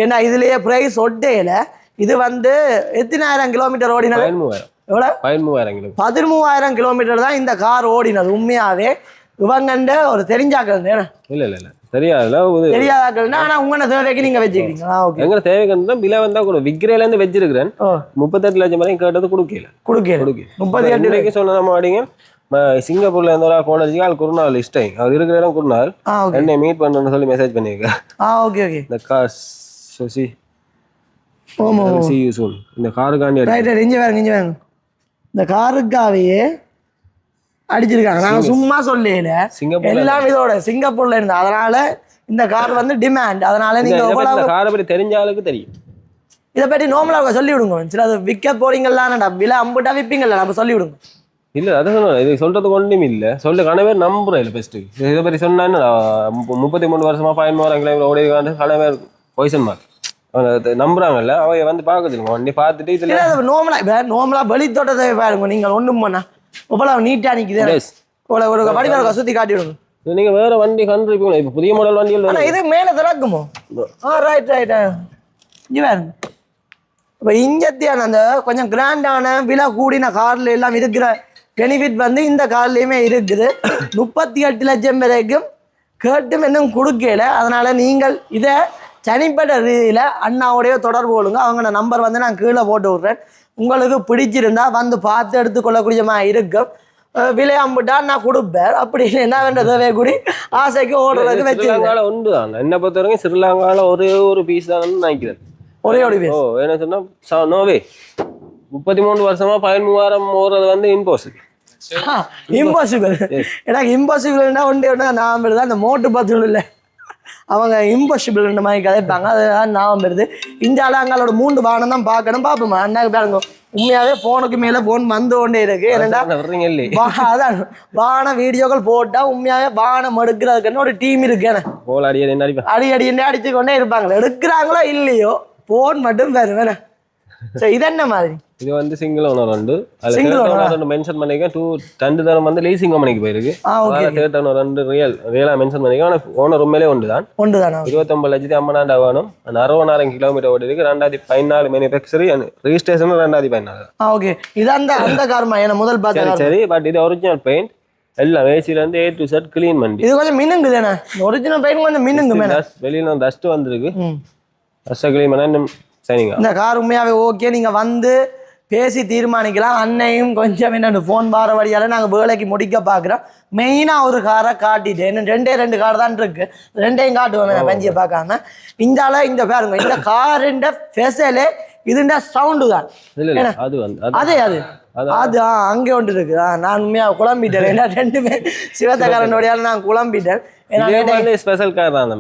A: ஏன்னா இதுலேயே ப்ரைஸ் ஒட்டையில் இது வந்து எத்தனாயிரம் கிலோமீட்டர் ஓடினது?
C: பதிமூவாயிரம்.
A: எவ்வளோ
C: பதிமூவாயிரம் கிலோ
A: பதிமூவாயிரம் கிலோமீட்டர் தான் இந்த கார் ஓடினது உண்மையாவே. இவங்கண்ட ஒரு தெரிஞ்சாக்கள் தானே
C: இல்லை இல்லை இல்லை. தெரியாதுல இது
A: தெரியாதாக்கள்னா. ஆனால் உங்களோட தேவைக்கு நீங்கள் வச்சுக்கிறீங்க. ஓகே.
C: எங்க தேவைக்கு விலை வந்தா கூட விக்ரேலேருந்து வச்சிருக்கிறேன். முப்பத்தெட்டு லட்சம் வரைக்கும் கேட்டது கொடுக்கல.
A: கொடுக்கல.
C: கொடுக்கு
A: முப்பத்தி எட்டு
C: இன்றைக்கு சொன்ன மாடிங்க சிங்கப்பூர்ல இருந்த ஒரு கோனர்ஜி ஆள் குருநாள் இஷ்டம் அவர் இருக்கிற இடம் குருநாள். என்னை மீட் பண்ணணும்னு சொல்லி மெசேஜ் பண்ணியிருக்கேன்
A: ஆ ஓகே ஓகே.
C: இந்த கார் சுசி. சி இந்த காருக்காண்டி
A: ரைட் ரைட் வேறுங்க வேறுங்க இந்த காருக்காவையே அடிச்சிருக்காங்க. நாங்கள் சும்மா சொல்லல
C: சிங்கப்பூர்ல
A: எல்லாம் இதோட சிங்கப்பூர்ல இருந்து. அதனால இந்த கார் வந்து டிமாண்ட் அதனால நீங்க
C: பத்தி
A: எவ்வளவு
C: காரை பற்றி தெரிஞ்ச ஆளுக்கு தெரியும்.
A: இதை பற்றி நார்மலாக சொல்லி விடுங்க சில அது விற்க போறீங்களான்டா விலை அம்புட்டா விற்பீங்கல்ல நம்ம சொல்லி விடுங்க
C: இல்ல அதை சொன்னேன். இது சொல்றதுக்கு ஒன்றும் இல்ல. சொல்ல கனவே நம்புறேன் இல்லை ஃபர்ஸ்ட் இதை பற்றி சொன்னா முப்பத்தி மூணு வருஷமா பதினோராம் கிலோமீட்டர் ஓடி இருக்காண்டு கனவே பொய்சன் மார்க் நம்புறாங்கல்ல அவங்க வந்து பார்க்குது வண்டி பார்த்துட்டு இதுல
A: நார்மலா இப்போ நார்மலா வெளி தோட்டத்தை பாருங்க நீங்கள் ஒன்றும் பண்ணா. இவ்வளவு நீட்டா நிக்குது.
C: Yes.
A: இவ்வளவு ஒரு படிக்கிற சுத்தி காட்டி விடுங்க.
C: இது நீங்க வேற வண்டி கண்டிருப்பீங்க இப்போ புதிய மாடல் வண்டிகள்
A: ஆனா
C: வருது.
A: இது மேல திறக்குமோ? ஆ ரைட் ரைட் இங்கே பாருங்க. இப்போ இஞ்சத்தியான அந்த கொஞ்சம் கிராண்டான விலை கூடின கார்ல எல்லாம் இருக்கிற பெனிஃபிட் வந்து இந்த கார்லயுமே இருக்குது. முப்பத்தி எட்டு லட்சம் வரைக்கும் கேட்டும் இன்னும் கொடுக்கல. அதனால நீங்கள் இதை தனிப்பட்ட ரீதியில் அண்ணாவோடைய தொடர்பு கொள்ளுங்க. அவங்களோட நம்பர் வந்து நான் கீழே போட்டு விட்றேன். உங்களுக்கு பிடிச்சிருந்தா வந்து பார்த்து எடுத்துக்கொள்ளக்கூடியமா இருக்கும். அஹ் விலை அம்பிட்டா நான் கொடுப்பேன். அப்படி என்ன வேண்டதை கூடி ஆசைக்கு ஓடுறதுக்கு வச்சுருக்கேன்
C: ஸ்ரீலங்கால உண்டு தான் என்ன பொறுத்த வரைக்கும் ஸ்ரீலங்கால ஒரே ஒரு பீஸ் தான் நினைக்கிறேன்.
A: ஒரே ஒரு
C: ஓ என்ன சொன்னா ச- நோவே முப்பத்தி மூணு வருஷமா பதிமூவாயிரம் ஓடுறது வந்து இம்போசிபிள்
A: இம்பாசிபிள் எனக்கு இம்பாசிபிள்னா ஒன்றே ஒன்று நான் வருது அந்த மோட்டு பத்துகள் இல்லை. அவங்க இம்பாசிபிள் மாதிரி கதைப்பாங்க. அதுதான் ஞாபகம் வருது. இந்தியாவில் அங்களோட மூன்று வாகனம் தான் பார்க்கணும். பார்ப்போமா? அண்ணாக்கு பாருங்க உண்மையாகவே ஃபோனுக்கு மேலே ஃபோன் வந்து கொண்டே இருக்கு. அதான். வாகன வீடியோக்கள் போட்டால் உண்மையாகவே வாகனம் எடுக்கிறதுக்குன்னு ஒரு டீம் இருக்கு என்ன
C: போல அடியே என்ன அடிப்பேன்
A: அடி அடிச்சு கொண்டே இருப்பாங்களே எடுக்கிறாங்களோ இல்லையோ ஃபோன் மட்டும் வேறு வேணே சரி இது என்ன மாதிரி?
C: இது வந்து சிங்கிள் ஓனர்
A: Single owner ஆ?
C: அதில் மென்ஷன் பண்ணிக்க டூ ரெண்டு தரம் வந்து லீசிங் கம்பெனிக்கு போயிருக்கு.
A: ஆ ஓகே
C: தேர்ட் ஓனர் ரெண்டு ரியல் ரியலா மென்ஷன் பண்ணிக்க. ஆனால் ஓனர் உண்மையிலே உண்டு தான்
A: ஒன்று தானே
C: இருபத்தொம்பது லட்சத்தி ஐம்பதாண்டா வேணும். அந்த அறுபதாயிரம் கிலோமீட்டர் ஓடி இருக்கு. ரெண்டாயிரத்தி பதினாலு மேனுஃபேக்சரி ரெஜிஸ்ட்ரேஷன் ரெண்டாயிரத்தி பதினாலு.
A: ஆ ஓகே இது அந்த அந்த கார்மா ஏன்னா முதல் பார்த்த
C: சரி பட் இது ஒரிஜினல் பெயிண்ட் எல்லாம் ஏசில இருந்து ஏ டு செட் கிளீன் பண்ணி
A: இது கொஞ்சம் மினுங்கு தானே? ஒரிஜினல் பெயின் கொஞ்சம் மினுங்கு மேடம்
C: வெளியில டஸ்ட் வந்திருக்கு. டஸ்ட்டை கிளீன் பண்ணா சைனிங்
A: இந்த கார் உண்மையாவே ஓகே நீங்க வந்து பேசி தீர்மானிக்கலாம். அன்னையும் கொஞ்சம் என்னென்னு ஃபோன் வார வழியால் நாங்கள் வேலைக்கு முடிக்க பார்க்குறோம் மெயினாக ஒரு காரை காட்டிட்டு இன்னும் ரெண்டே ரெண்டு கார் தான் இருக்கு. ரெண்டையும் காட்டுவோம் பஞ்சியை பார்க்காம. இந்தால இந்த பாருங்க இந்த காருண்ட ஃபெசலே இதுண்ட சவுண்டு தான்.
C: அது அது
A: அதே ஆ அங்கே ஒன்று இருக்கு. ஆ, நான் உண்மையாக குழம்பிட்டேன். ஏன்னா ரெண்டுமே சிவத்தக்காரனுடையால நான் குழம்பிட்டேன்.
C: ஸ்பெஷல் கார் தான்.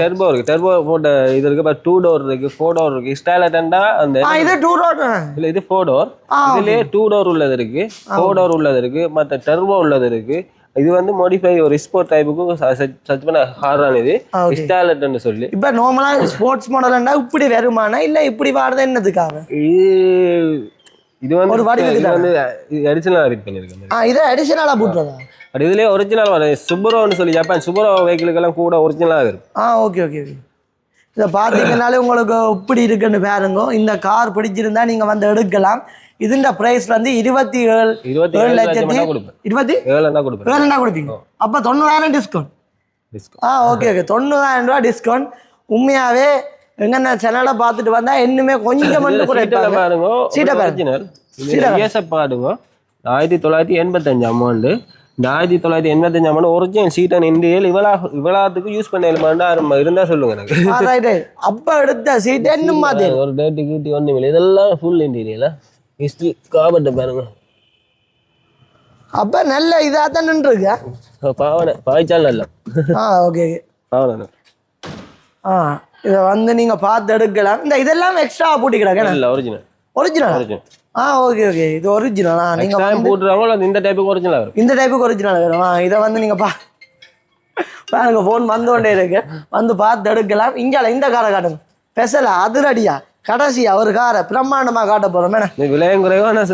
C: டெர்போ இருக்கு. டெர்போ போட்ட இது இருக்கு டூ டோர் இருக்கு ஃபோர் டோர் இருக்கு. ஸ்டைலட்டா அந்த
A: இது டூ ரோட்
C: இல்ல இது ஃபோர் டோர்
A: ஆ,
C: இதுலயே டூ டோர் உள்ளது இருக்கு. ஃபோர் டோர் உள்ளது இருக்கு. மத்த டெர்போ உள்ளது இருக்கு. இது வந்து மாடிஃபை ஒரு ஸ்போர்ட் டைப்புக்கும் சர்ச் பண்ண ஹாரான இது. ஸ்டைலட்னு சொல்லி.
A: இப்போ நார்மலாக ஸ்போர்ட்ஸ் மாடல்னா இப்படி வருமானா இல்லை இப்படி வாடுறது என்னதுக்காக?
C: இது வந்து
A: ஒரு வடிவத்துக்கு
C: இது வந்து அடிஷனலாக ரீட் பண்ணியிருக்கேன்
A: ஆ இதை அடிஷனலாக போட்டுறதா?
C: பட் இதுலயே ஒரிஜினல் வரும். சுபரோன்னு சொல்லி ஜப்பான் சுபரோ வெஹிக்கிளுக்கெல்லாம் கூட ஒரிஜினலாக இருக்கும்
A: ஆ ஓகே ஓகே ஓகே இதை பார்த்தீங்கன்னாலே உங்களுக்கு இப்படி இருக்குன்னு பாருங்க. இந்த கார் பிடிச்சிருந்தா நீங்கள் வந்து எடுக்கலாம். இதுன்ற ப்ரைஸ் வந்து இருபத்தி ஏழு
C: இருபத்தி
A: ஏழு லட்சத்தி இருபத்தி
C: ஏழு தான் கொடுப்பேன்.
A: ஏழுனா கொடுப்பீங்க. அப்போ தொண்ணூறாயிரம் டிஸ்கவுண்ட் ஆ ஓகே ஓகே தொண்ணூறாயிரம் ரூபா டிஸ்கவுண்ட் உண்மையாகவே எங்கண்ணா சேனலை பார்த்துட்டு வந்தா இன்னுமே கொஞ்சம் மட்டும் சீட்டை பாருங்க. சீட்டை
C: பாருங்க. ஆயிரத்தி தொள்ளாயிரத்தி எண்பத்தஞ்சு அமௌண்ட் இந்த ஆயிரத்தி தொள்ளாயிரத்தி எண்பத்தஞ்சு அமௌண்ட் ஒரிஜினல் சீட் அண்ட் இண்டியல் இவ்வளோ இவ்வளோத்துக்கு யூஸ் பண்ண எழுமாண்டா இருந்தா சொல்லுங்க எனக்கு.
A: அப்போ எடுத்த சீட் இன்னும் மாதிரி
C: ஒரு டேட்டு கீட்டி ஒன்றும் இல்லை. இதெல்லாம் ஃபுல் இன்டீரியலா ஹிஸ்ட்ரி காபட்டை பாருங்க.
A: அப்போ நல்ல இதாக தான் நின்றுருக்கு?
C: பாவனை. பாய்ச்சால் நல்லா.
A: ஆ ஓகே
C: பாவனை
A: ஆ இதை வந்து நீங்கள் பார்த்து எடுக்கலாம். இந்த இதெல்லாம் எக்ஸ்ட்ரா போட்டிக்கிறாங்க
C: இல்லை ஒரிஜினல்
A: ஒரிஜினல்
C: ஒரிஜினல்
A: ஆ ஓகே ஓகே இது ஒரிஜினலா நீங்கள்
C: டைம் போட்டுருவாங்களோ அது இந்த டைப்புக்கு ஒரிஜினல் வரும்
A: இந்த டைப்புக்கு ஒரிஜினல் வேணும். ஆ இதை வந்து நீங்கள் பா பாருங்க ஃபோன் வந்து கொண்டே இருக்கு. வந்து பார்த்து எடுக்கலாம். இங்கால இந்த காரை காட்டுங்க. ஸ்பெஷலா அதிரடியா கடைசியா ஒரு காரை பிரம்மாண்டமாக காட்ட போகிறோம் என்ன?
C: விலையும் குறைவா நான்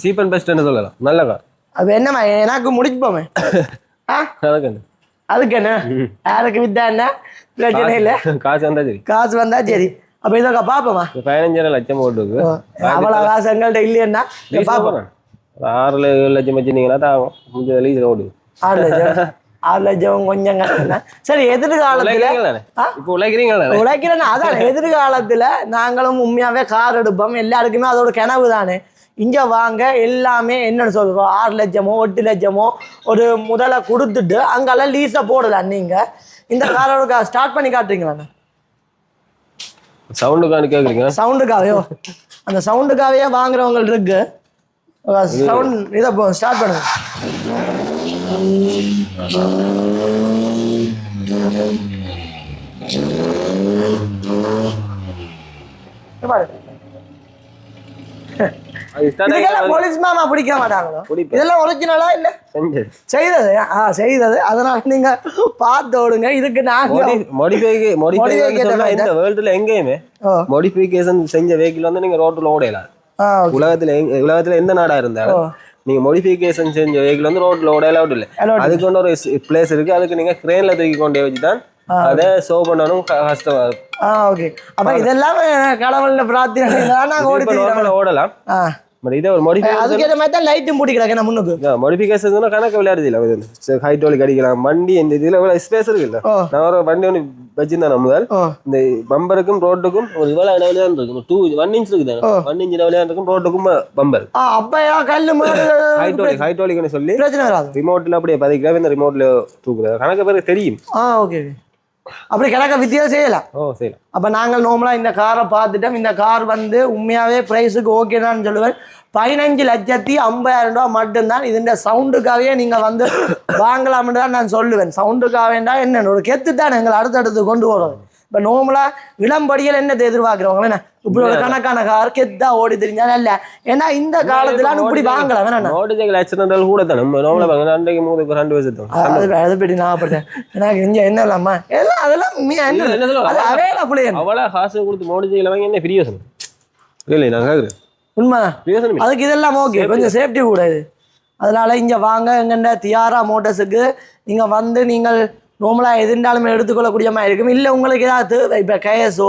C: சீப் அண்ட் பெஸ்ட்னு சொல்லலாம். நல்ல கார்
A: அது என்னம்மா எனக்கு முடிச்சுப்போமே. ஆ?
C: அதுக்கு
A: என்ன? யாருக்கு வித்தா என்ன? பிரச்சனை இல்லை.
C: காசு வந்தா சரி.
A: காசு வந்தா சரி. அப்போ இதோக்கா பார்ப்போமா
C: இப்ப பதினஞ்சரை லட்சம் போட்டுருக்கு.
A: அவ்வளோ காசு எங்கள்கிட்ட இல்லையன்னா
C: ஒரு ஆறு ஏழு லட்சம் வச்சிருந்தீங்கன்னா தான் ஆகும். முடிஞ்ச லீஸ் ஓடுது
A: ஆறு லட்சம். ஆறு லட்சம் கொஞ்சம். சரி எதிர்காலத்தில்
C: உழைக்கிறீங்களே இப்போ உழைக்கிறீங்களே
A: உழைக்கிறேன்னு அதான் எதிர்காலத்தில் நாங்களும் உண்மையாகவே கார் எடுப்போம். எல்லாருக்குமே அதோட கனவு தானே. இங்கே வாங்க எல்லாமே என்னன்னு சொல்கிறோம் ஆறு லட்சமோ எட்டு லட்சமோ ஒரு முதலை கொடுத்துட்டு அங்கெல்லாம் லீஸை போடலாம் நீங்கள் இந்த காரோட ஸ்டார்ட் பண்ணி காட்டுறீங்களா
C: சவுண்டுக்கானு கேட்குறீங்க
A: சவுண்டுக்காகவே அந்த சவுண்டுக்காகவே வாங்குறவங்க இருக்கு சவுண்ட் இதை ஸ்டார்ட் பண்ணுங்க. இங்க போலீஸ் மாமா பிடிக்க மாட்டாங்களோ. இதெல்லாம் ஒரிஜினலா இல்ல? செய்தது. ஆ செய்தது. அதனால நீங்க பார்த்து ஓடுங்க. இதுக்கு நாங்க
C: மாடிஃபை மாடிஃபை இந்த வேர்ல்டுல எங்கேயுமே மாடிஃபிகேஷன் செஞ்ச வெஹிக்கிள் வந்து நீங்க ரோட்ல ஓடையலாம். உலகத்துல உலகத்துல எந்த நாடா இருந்தாலும் நீங்க மாடிஃபிகேஷன் செஞ்ச வெஹிக்கிள் வந்து ரோட்ல ஓட அலவுட் இல்லை. அதுக்கு ஒன்று ஒரு பிளேஸ் இருக்கு. அதுக்கு நீங்க கிரேன்ல தூக்கி கொண்டே வச்சு தான் அதை ஷோ பண்ணணும். கஷ்டமா இருக்கும்
A: ஓகே அப்ப இதெல்லாம் கடவுள்ல பிரார்த்தனை
C: ஓடலாம்.
A: ஆ
C: இதே
A: மாதிரி தான் லைட்டும் பூட்டி கிடக்கு நான் முன்னுக்கு?
C: மாடிஃபிகேஷன் கணக்கு விளையாடுது இல்லை ஹைட்ரோலிக் அடிக்கலாம் வண்டி இந்த இதுல இவ்வளவு ஸ்பேஸ் இருக்குல்ல
A: ஓ
C: நான் ஒரு வண்டி ஒன்று வச்சிருந்தேன் முதல். இந்த பம்பருக்கும் ரோட்டுக்கும் ஒரு இவ்வளவு இடைவெளி தான் இருக்கும் டூ ஒன் இன்ச் இருக்குது.
A: ஓ.
C: ஒன் இன்ச் இருக்கும் ரோட்டுக்கும் பம்பர்.
A: ஆ அப்பயா கல்லு மேடு
C: ஹைட்ரோலிக் ஹைட்ரோலிக்னு சொல்லி
A: பிரச்சனை வராது.
C: ரிமோட்ல அப்படியே பதிக்கிறா இந்த ரிமோட்ல தூக்குறது கணக்கு பேருக்கு தெரியும்.
A: ஆ ஓகே அப்படி கிடக்க வித்தியாசம் செய்யலாம்
C: ஓ சரி.
A: அப்போ நாங்கள் நார்மலாக இந்த காரை பார்த்துட்டோம். இந்த கார் வந்து உண்மையாகவே ப்ரைஸுக்கு ஓகேதான்னு சொல்லுவேன். பதினஞ்சு லட்சத்தி ஐம்பதாயிரம் ரூபா மட்டும்தான். இதுன்ற சவுண்டுக்காகவே நீங்கள் வந்து வாங்கலாம்னு தான் நான் சொல்லுவேன். சவுண்டுக்காகவேண்டா என்ன ஒரு கெத்து தான் எங்களை அடுத்தடுத்து கொண்டு வரும் இப்போ நார்மலாக இளம்படிகள் என்னத்தை எதிர்பார்க்குறவங்க? என்ன? இப்படி ஒரு கணக்கான கார் கெத்தா ஓடி தெரிஞ்சா நல்ல. ஏன்னா இந்த காலத்துல இப்படி வாங்கலாம். வேணா
C: சைக்கிள் ஆக்சிடென்டல் கூட தான். நம்ம நார்மலா பாருங்க அன்றைக்கு மூணு ரெண்டு வயசு தான்.
A: அது அதை பற்றி நான் அப்படித்தேன் எனக்கு இங்கே என்ன இல்லாமா? எல்லாம் அதெல்லாம் மீ- என்ன?
C: இல்ல, என்ன?
A: அது அவைலபிள்
C: அவ்வளோ காசு கொடுத்து சைக்கிள் வாங்கி என்ன பிரியோசனம் இல்லை நான் கேட்குறேன்
A: உண்மைதான்
C: இல்லை.
A: அதுக்கு இதெல்லாம் ஓகே கொஞ்சம் சேஃப்டி கூட இது. அதனால இங்கே வாங்க எங்கண்ட தியாரா மோட்டர்ஸுக்கு நீங்கள் வந்து நீங்கள் நார்மலாக எதுண்டாலுமே எடுத்துக்கொள்ளக்கூடிய மாதிரி இருக்கும். இல்லை உங்களுக்கு ஏதாவது தேவை இப்போ கேஎஸோ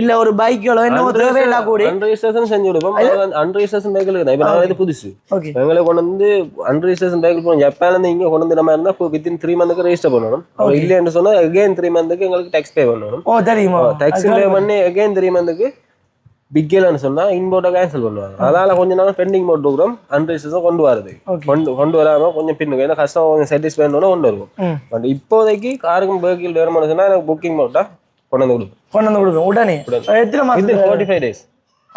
A: இல்லை ஒரு பைக்கோ என்னவோ தேவையில்லா கூடி.
C: அன்ரிஜிஸ்ட்ரேஷன் செஞ்சு கொடுப்போம் அன்ரிஜிஸ்ட்ரேஷன் பைக்கில் தான் இப்போ நான் இது புதுசு.
A: ஓகே
C: எங்களை கொண்டு வந்து அன்ரிஜிஸ்ட்ரேஷன் பைக்கில் போகணும் ஜப்பான்ல இருந்து இங்கே கொண்டு வந்து நம்ம இருந்தால் வித்தின் த்ரீ மந்த்துக்கு ரெஜிஸ்டர் பண்ணணும். அப்படி இல்லைன்னு சொன்னால் அகைன் த்ரீ மந்த்துக்கு எங்களுக்கு டேக்ஸ் பே பண்ணணும்.
A: ஓ தெரியுமா?
C: டேக்ஸ் பே பண்ணி அகைன் த்ரீ மந்த்துக்கு பிக்கலன்னு சொன்னா இம்போர்ட்டை கேன்சல் பண்ணுவாங்க. அதனால கொஞ்ச நாள் பெண்டிங் போட்டுக்கிறோம் அன்ரிஜிஸ்டர்ஸும் கொண்டு வரது. கொண்டு கொண்டு வராம கொஞ்சம் பின்னுக்கு ஏன்னா கஸ்டமர் கொஞ்சம் சாட்டிஸ்ஃபை கொண்டு வருவோம் பட் இப்போதைக்கு காருக்கும் பேக்கில் வேணும்னு சொன்னா எனக்கு புக்கிங் போட்டா கொண்டு வந்து கொடுப்போம்
A: கொண்டு வந்து கொடுப்போம் உடனே. எத்தனை மாசம்
C: ஃபார்ட்டி ஃபைவ் டேஸ்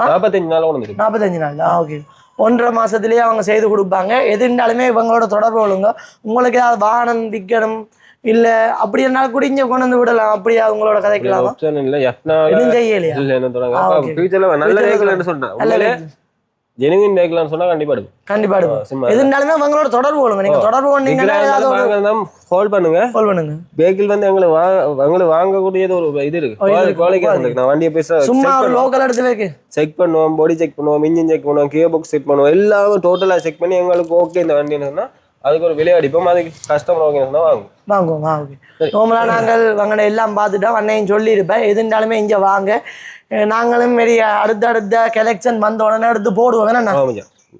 C: நாற்பத்தஞ்சு நாள் கொண்டு வந்துருக்கு
A: நாற்பத்தஞ்சு நாள். ஓகே ஒன்றரை மாசத்துலயே அவங்க செய்து கொடுப்பாங்க. எது இருந்தாலுமே இவங்களோட தொடர்பு கொள்ளுங்க. உங்களுக்கு ஏதாவது வாகனம் விற்கணும் இல்ல அப்படி இருந்தாலும் கூட இங்க கொண்டு வந்து விடலாம். அப்படியா உங்களோட கதைக்கலாமா?
C: ஆப்ஷன் இல்ல. எஃப்னா
A: செய்யலையா
C: இல்ல என்ன தொடங்க. ஃபியூச்சர்ல நல்ல உண்மையிலே ஜெனுவின் சொன்னா கண்டிப்பா எடுக்கும்.
A: கண்டிப்பா எடுப்போம்
C: சும்மா
A: எது இருந்தாலுமே உங்களோட தொடர்பு கொள்ளுங்க. நீங்க தொடர்பு கொண்டீங்கன்னா
C: கால் பண்ணுங்க.
A: கால் பண்ணுங்க.
C: வெஹிக்கிள் வந்து எங்களுக்கு வா எங்களுக்கு வாங்கக்கூடியது ஒரு இது இருக்கு.
A: இருக்கு.
C: நான் வண்டியை பேச
A: சும்மா ஒரு லோக்கல் எடுத்து வைக்க.
C: செக் பண்ணுவோம் பாடி செக் பண்ணுவோம் இன்ஜின் செக் பண்ணுவோம் கியர் பாக்ஸ் செக் பண்ணுவோம் எல்லாமே டோட்டலா செக் பண்ணி எங்களுக்கு ஓகே இந்த வண்டின்னு சொன்னா அதுக்கு ஒரு விலை அடிப்போம். அதுக்கு கஸ்டமர் ஓகே சொன்னா வாங்குவோம்
A: ஆ ஓகே நார்மலாக நாங்கள் வாங்கின எல்லாம் பார்த்துட்டோம். அன்னையும் சொல்லியிருப்பேன். எது இருந்தாலுமே இங்கே வாங்க. நாங்களும் மாரி அடுத்தடுத்த கலெக்ஷன் வந்த உடனே எடுத்து போடுவோம். என்ன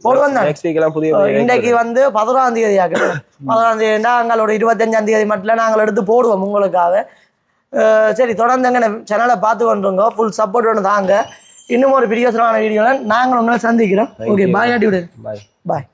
A: போடுவோம் தான்?
C: புதிய
A: இன்றைக்கு வந்து பதினோராம் தேதி ஆகணும் பதினோராம் தேதினா அங்களோட இருபத்தஞ்சாம் தேதி மட்டும் நாங்கள் எடுத்து போடுவோம் உங்களுக்காக. சரி தொடர்ந்து எங்க சேனலை பார்த்து கொண்டுருங்க. ஃபுல் சப்போர்ட் ஒன்று தாங்க இன்னும் ஒரு பிரியோசனமான வீடியோவில் நாங்கள் உங்களை சந்திக்கிறோம். ஓகே பாய் விடு
C: பாய்
A: பாய்